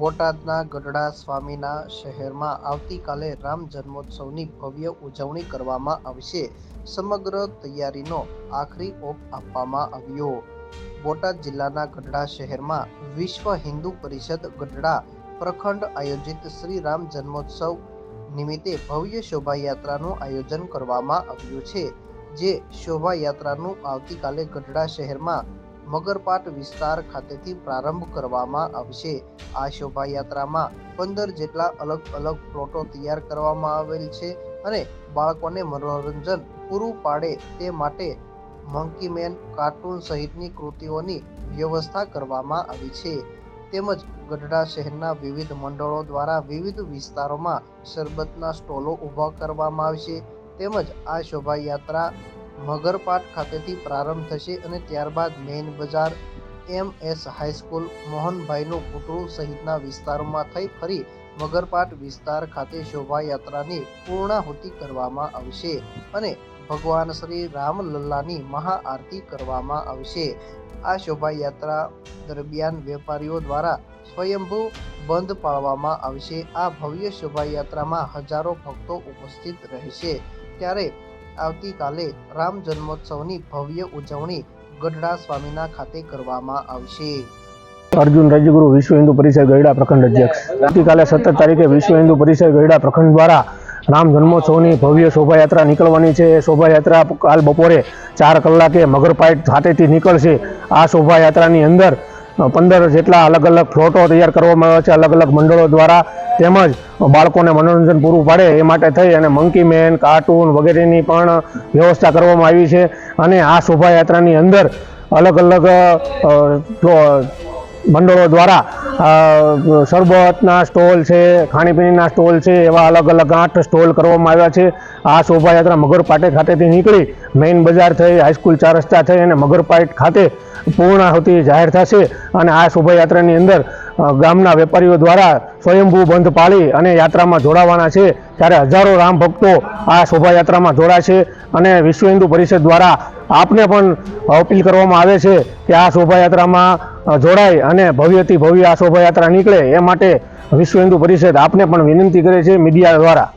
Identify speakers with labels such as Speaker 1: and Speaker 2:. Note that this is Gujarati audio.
Speaker 1: બોટાદના ગઢડા સ્વામીના શહેરમાં આવતીકાલે રામ જન્મોત્સવની ભવ્ય ઉજવણી કરવામાં આવશે. સમગ્ર તૈયારીનો આખરી ઓપ આપવામાં આવ્યો. બોટાદ જિલ્લાના ગઢડા શહેરમાં વિશ્વ હિન્દુ પરિષદ ગઢડા પ્રખંડ આયોજિત શ્રી રામ જન્મોત્સવ નિમિત્તે ભવ્ય શોભાયાત્રાનું આયોજન કરવામાં આવ્યું છે. જે શોભાયાત્રાનું આવતીકાલે ગઢડા શહેરમાં મગરપાટ વિસ્તાર ખાતેથી પ્રારંભ કરવામાં આવશે. આ શોભાયાત્રામાં પંદર જેટલા અલગ અલગ પ્લોટો તૈયાર કરવામાં આવેલ છે અને બાળકોને મનોરંજન પૂરું પાડે તે માટે મંકીમેન કાર્ટૂન સહિતની કૃતિઓની વ્યવસ્થા કરવામાં આવી છે. તેમજ ગઢડા શહેરના વિવિધ મંડળો દ્વારા વિવિધ વિસ્તારોમાં શરબતના સ્ટોલો ઊભા કરવામાં આવશે. તેમજ આ શોભાયાત્રા મગરપાટ ખાતેથી પ્રારંભ થશે અને ત્યારબાદ મેઇન બજાર એમ એસ હાઈસ્કૂલ મોહનભાઈનું પુતળું સહિતના વિસ્તારોમાં થઈ ફરી મગરપાટ વિસ્તાર ખાતે શોભાયાત્રાની પૂર્ણાહુતિ કરવામાં આવશે અને ભગવાન શ્રી રામલલ્લાની મહાઆરતી કરવામાં આવશે. આ શોભાયાત્રા દરમિયાન વેપારીઓ દ્વારા સ્વયંભૂ બંધ પાળવામાં આવશે. આ ભવ્ય શોભાયાત્રામાં હજારો ભક્તો ઉપસ્થિત રહેશે. ત્યારે આવતીકાલે રામ જન્મોત્સવની ભવ્ય ઉજવણી ગઢડા સ્વામીના ખાતે કરવામાં આવશે.
Speaker 2: અર્જુન રાજ્યગુરુ વિશ્વ હિન્દુ પરિષદ ગરડા પ્રખંડ અધ્યક્ષ. આવતીકાલે સત્તર તારીખે વિશ્વ હિન્દુ પરિષદ ગરડા પ્રખંડ દ્વારા રામ જન્મોત્સવની ભવ્ય શોભાયાત્રા નીકળવાની છે. એ શોભાયાત્રા કાલ બપોરે ચાર કલાકે મગરપાટ ખાતેથી નીકળશે. આ શોભાયાત્રાની અંદર પંદર જેટલા અલગ અલગ ફ્લોટો તૈયાર કરવામાં આવ્યા છે. અલગ અલગ મંડળો દ્વારા તેમજ બાળકોને મનોરંજન પૂરું પાડે એ માટે થઈ અને મંકી મેન, કાર્ટૂન વગેરેની પણ વ્યવસ્થા કરવામાં આવી છે. અને આ શોભાયાત્રાની અંદર અલગ અલગ મંડળો દ્વારા શરબતના સ્ટોલ છે, ખાણીપીણીના સ્ટોલ છે, એવા અલગ અલગ આઠ સ્ટોલ કરવામાં આવ્યા છે. આ શોભાયાત્રા મગરપાટે ખાતેથી નીકળી, મેઇન બજાર થઈ, હાઈસ્કૂલ ચાર રસ્તા થઈ અને મગરપાટ ખાતે પૂર્ણાહુતિ જાહેર થશે. અને આ શોભાયાત્રાની અંદર ગામના વેપારીઓ દ્વારા સ્વયંભૂ બંધ પાળી અને યાત્રામાં જોડાવાના છે. ત્યારે હજારો રામ ભક્તો આ શોભાયાત્રામાં જોડાશે અને વિશ્વ હિન્દુ પરિષદ દ્વારા આપને પણ અપીલ કરવામાં આવે છે કે આ શોભાયાત્રામાં જોડાય અને ભવ્યથી ભવ્ય આ શોભાયાત્રા નીકળે એ માટે વિશ્વ હિન્દુ પરિષદ આપને પણ વિનંતી કરે છે મીડિયા દ્વારા.